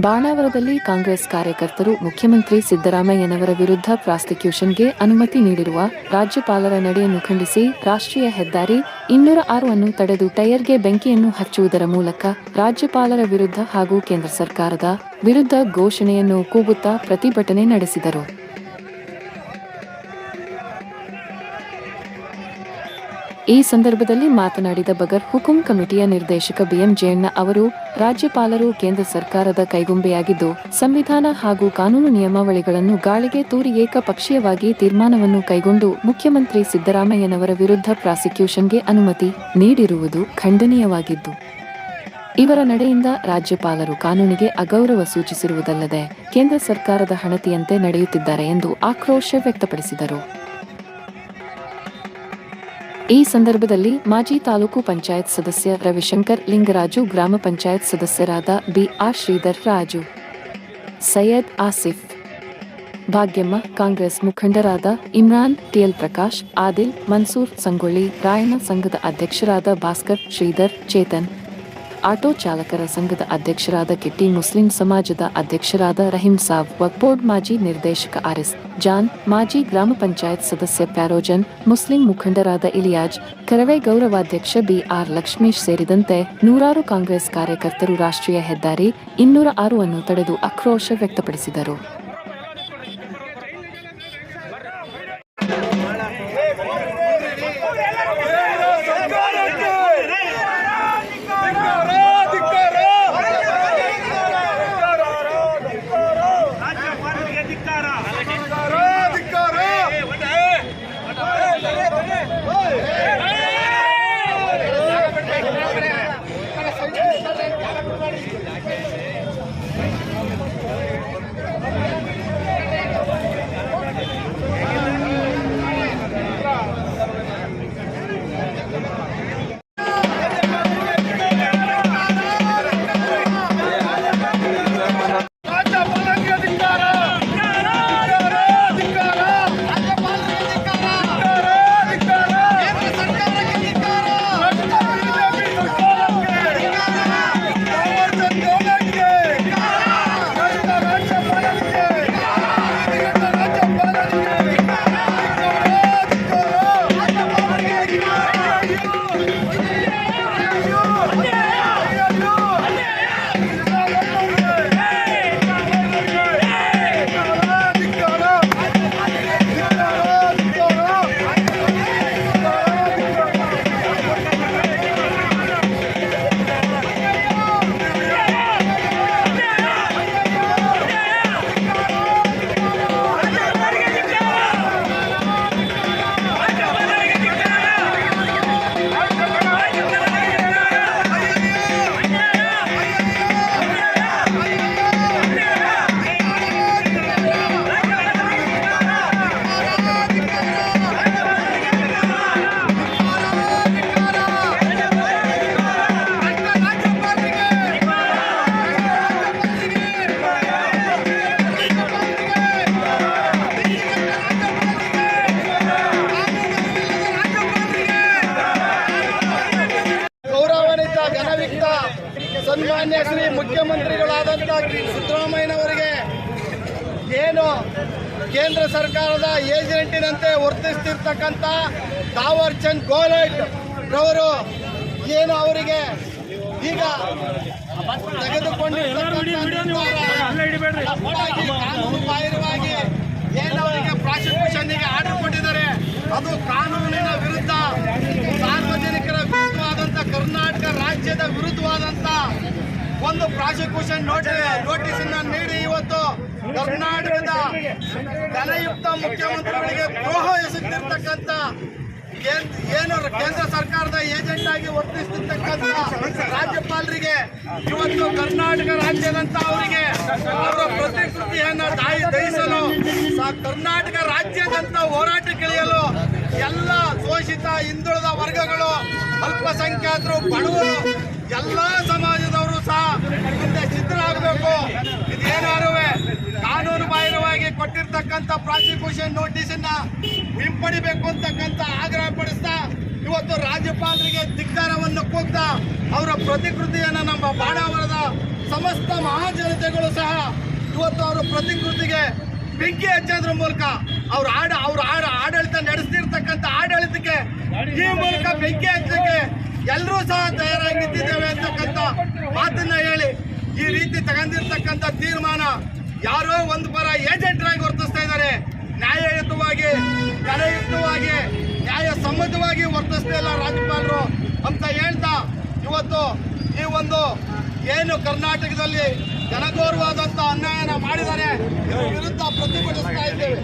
ಬಾಣಾವರದಲ್ಲಿ ಕಾಂಗ್ರೆಸ್ ಕಾರ್ಯಕರ್ತರು ಮುಖ್ಯಮಂತ್ರಿ ಸಿದ್ದರಾಮಯ್ಯನವರ ವಿರುದ್ಧ ಪ್ರಾಸಿಕ್ಯೂಷನ್ಗೆ ಅನುಮತಿ ನೀಡಿರುವ ರಾಜ್ಯಪಾಲರ ನಡೆಯನ್ನು ಖಂಡಿಸಿ ರಾಷ್ಟ್ರೀಯ ಹೆದ್ದಾರಿ ಇನ್ನೂರ ಆರು ಅನ್ನು ತಡೆದು ಟೈರ್ಗೆ ಬೆಂಕಿಯನ್ನು ಹಚ್ಚುವುದರ ಮೂಲಕ ರಾಜ್ಯಪಾಲರ ವಿರುದ್ಧ ಹಾಗೂ ಕೇಂದ್ರ ಸರ್ಕಾರದ ವಿರುದ್ಧ ಘೋಷಣೆಯನ್ನು ಕೂಗುತ್ತಾ ಪ್ರತಿಭಟನೆ ನಡೆಸಿದರು. ಈ ಸಂದರ್ಭದಲ್ಲಿ ಮಾತನಾಡಿದ ಬಗರ್ ಹುಕುಂ ಕಮಿಟಿಯ ನಿರ್ದೇಶಕ ಬಿಎಂ ಜಯಣ್ಣ ಅವರು, ರಾಜ್ಯಪಾಲರು ಕೇಂದ್ರ ಸರ್ಕಾರದ ಕೈಗೊಂಬೆಯಾಗಿದ್ದು, ಸಂವಿಧಾನ ಹಾಗೂ ಕಾನೂನು ನಿಯಮಾವಳಿಗಳನ್ನು ಗಾಳಿಗೆ ತೂರಿ ಏಕಪಕ್ಷೀಯವಾಗಿ ತೀರ್ಮಾನವನ್ನು ಕೈಗೊಂಡು ಮುಖ್ಯಮಂತ್ರಿ ಸಿದ್ದರಾಮಯ್ಯನವರ ವಿರುದ್ಧ ಪ್ರಾಸಿಕ್ಯೂಷನ್ಗೆ ಅನುಮತಿ ನೀಡಿರುವುದು ಖಂಡನೀಯವಾಗಿದ್ದು, ಇವರ ನಡೆಯಿಂದ ರಾಜ್ಯಪಾಲರು ಕಾನೂನಿಗೆ ಅಗೌರವ ಸೂಚಿಸಿರುವುದಲ್ಲದೆ ಕೇಂದ್ರ ಸರ್ಕಾರದ ಹಣತಿಯಂತೆ ನಡೆಯುತ್ತಿದ್ದಾರೆ ಎಂದು ಆಕ್ರೋಶ ವ್ಯಕ್ತಪಡಿಸಿದರು. ಈ ಸಂದರ್ಭದಲ್ಲಿ ಮಾಜಿ ತಾಲೂಕು ಪಂಚಾಯತ್ ಸದಸ್ಯ ರವಿಶಂಕರ್, ಲಿಂಗರಾಜು ಗ್ರಾಮ ಪಂಚಾಯತ್ ಸದಸ್ಯರಾದ ಬಿಆರ್ ಶ್ರೀಧರ್ ರಾಜು, ಸೈಯದ್ ಆಸಿಫ್, ಭಾಗ್ಯಮ್ಮ, ಕಾಂಗ್ರೆಸ್ ಮುಖಂಡರಾದ ಇಮ್ರಾನ್, ಟಿಎಲ್ ಪ್ರಕಾಶ್, ಆದಿಲ್, ಮನ್ಸೂರ್ ಸಂಗೊಳ್ಳಿ, ರಾಯಣ್ಣ ಸಂಘದ ಅಧ್ಯಕ್ಷರಾದ ಭಾಸ್ಕರ್, ಶ್ರೀಧರ್, ಚೇತನ್ ಆಟೋ ಚಾಲಕರ ಸಂಘದ ಅಧ್ಯಕ್ಷರಾದ ಕಿಟ್ಟಿ ಮುಸ್ಲಿಂ ಸಮಾಜದ ಅಧ್ಯಕ್ಷರಾದ ರಹೀಂ ಸಾಬ್, ವಕ್ಬೋರ್ಡ್ ಮಾಜಿ ನಿರ್ದೇಶಕ ಆರ್ಎಸ್ ಜಾನ್, ಮಾಜಿ ಗ್ರಾಮ ಪಂಚಾಯತ್ ಸದಸ್ಯ ಪ್ಯಾರೋಜನ್, ಮುಸ್ಲಿಂ ಮುಖಂಡರಾದ ಇಲಿಯಾಜ್, ಕರವೇ ಗೌರವಾಧ್ಯಕ್ಷ ಬಿಆರ್ ಲಕ್ಷ್ಮೀಶ್ ಸೇರಿದಂತೆ ನೂರಾರು ಕಾಂಗ್ರೆಸ್ ಕಾರ್ಯಕರ್ತರು ರಾಷ್ಟ್ರೀಯ ಹೆದ್ದಾರಿ ಇನ್ನೂರ ಆರು ಅನ್ನು ತಡೆದು ಆಕ್ರೋಶ ವ್ಯಕ್ತಪಡಿಸಿದರು. ಸನ್ಮಾನ್ಯ ಶ್ರೀ ಮುಖ್ಯಮಂತ್ರಿಗಳಾದಂಥ ಸಿದ್ದರಾಮಯ್ಯನವರಿಗೆ ಏನು ಕೇಂದ್ರ ಸರ್ಕಾರದ ಏಜೆಂಟಿನಂತೆ ವರ್ತಿಸ್ತಿರ್ತಕ್ಕಂಥ ಚಂದ್ ಗೋಲಟ್ ರವರು ಏನು ಅವರಿಗೆ ಈಗ ತೆಗೆದುಕೊಂಡಿರುವಾಗಿ ಕಾನೂನು ಬಾಹಿರವಾಗಿ ಏನು ಅವರಿಗೆ ಪ್ರಾಸಿಕ್ಯೂಷನ್ಗೆ ಆರ್ಡರ್ ಕೊಟ್ಟಿದ್ದಾರೆ, ಅದು ಕಾನೂನಿನ ವಿರುದ್ಧ ಸಾರ್ವಜನಿಕರ ವಿರುದ್ಧವಾದಂಥ ಕರ್ನಾಟಕ ರಾಜ್ಯದ ವಿರುದ್ಧವಾದಂಥ ಒಂದು ಪ್ರಾಸಿಕ್ಯೂಷನ್ ನೋಟಿಸ್ ನೋಟಿಸ್ ಅನ್ನ ನೀಡಿ ಇವತ್ತು ಕರ್ನಾಟಕದ ಘನಯುಕ್ತ ಮುಖ್ಯಮಂತ್ರಿಗಳಿಗೆ ದ್ರೋಹ ಎಸಗುತ್ತಿರ್ತಕ್ಕಂಥ ಏನ್- ಕೇಂದ್ರ ಸರ್ಕಾರದ ಏಜೆಂಟ್ ಆಗಿ ವರ್ತಿಸ್ತಿರ್ತಕ್ಕಂಥ ರಾಜ್ಯಪಾಲರಿಗೆ ಇವತ್ತು ಕರ್ನಾಟಕ ರಾಜ್ಯದಂತ ಅವರಿಗೆ ಅವರ ಪ್ರತಿಕೃತಿಯನ್ನು ತಾಯಿ ದಹಿಸಲು ಕರ್ನಾಟಕ ರಾಜ್ಯದಂತ ಹೋರಾಟಕ್ಕಿಳಿಯಲು ಎಲ್ಲ ಶೋಷಿತ ಹಿಂದುಳಿದ ವರ್ಗಗಳು ಅಲ್ಪಸಂಖ್ಯಾತರು ಬಡವರು ಎಲ್ಲ ಸಹ ಮುಂದೆ ಸಿದ್ಧರಾಗಬೇಕು ಇದೇನಾರು ಕಾನೂನು ಬಾಹಿರವಾಗಿ ಕೊಟ್ಟಿರ್ತಕ್ಕಂಥ ಪ್ರಾಸಿಕ್ಯೂಷನ್ ನೋಟಿಸ್ ಅನ್ನ ಹಿಂಪಡಿಬೇಕು ಅಂತಕ್ಕಂಥ ಆಗ್ರಹ ಪಡಿಸ್ತಾ ಇವತ್ತು ರಾಜ್ಯಪಾಲರಿಗೆ ಧಿಕ್ಕಾರವನ್ನು ಕೂಗ್ತಾ ಅವರ ಪ್ರತಿಕೃತಿಯನ್ನು ನಮ್ಮ ಬಾಣಾವರದ ಸಮಸ್ತ ಮಹಾಜನತೆಗಳು ಸಹ ಇವತ್ತು ಅವರ ಪ್ರತಿಕೃತಿಗೆ ಬೆಂಕಿ ಹಚ್ಚೋದ್ರ ಮೂಲಕ ಅವ್ರ ಆಡ ಅವ್ರ ಆಡ, ಆಡಳಿತ ನಡೆಸ್ತಿರ್ತಕ್ಕಂಥ ಆಡಳಿತಕ್ಕೆ ಈ ಮೂಲಕ ಬೆಂಕಿ ಹಚ್ಚಕ್ಕೆ ಎಲ್ಲರೂ ಸಹ ತಯಾರಾಗಿ ನಿಂತಿದ್ದೇವೆ ಅಂತಕ್ಕಂಥ ಮಾತನ್ನ ಹೇಳಿ, ಈ ರೀತಿ ತಗೊಂಡಿರ್ತಕ್ಕಂಥ ತೀರ್ಮಾನ ಯಾರೋ ಒಂದು ಪರ ಏಜೆಂಟ್ರಾಗಿ ವರ್ತಿಸ್ತಾ ಇದ್ದಾರೆ ನ್ಯಾಯಯುತವಾಗಿ ನ್ಯಾಯಯುತವಾಗಿ ನ್ಯಾಯ ಸಮ್ಮತವಾಗಿ ವರ್ತಿಸ್ತಾ ಇಲ್ಲ ರಾಜ್ಯಪಾಲರು ಅಂತ ಹೇಳ್ತಾ ಇವತ್ತು ಈ ಒಂದು ಏನು ಕರ್ನಾಟಕದಲ್ಲಿ ಜನಗೌರವಾದಂಥ ಅನ್ಯಾಯನ ಮಾಡಿದ್ದಾರೆ ವಿರುದ್ಧ ಪ್ರತಿಭಟಿಸ್ತಾ ಇದ್ದೇವೆ!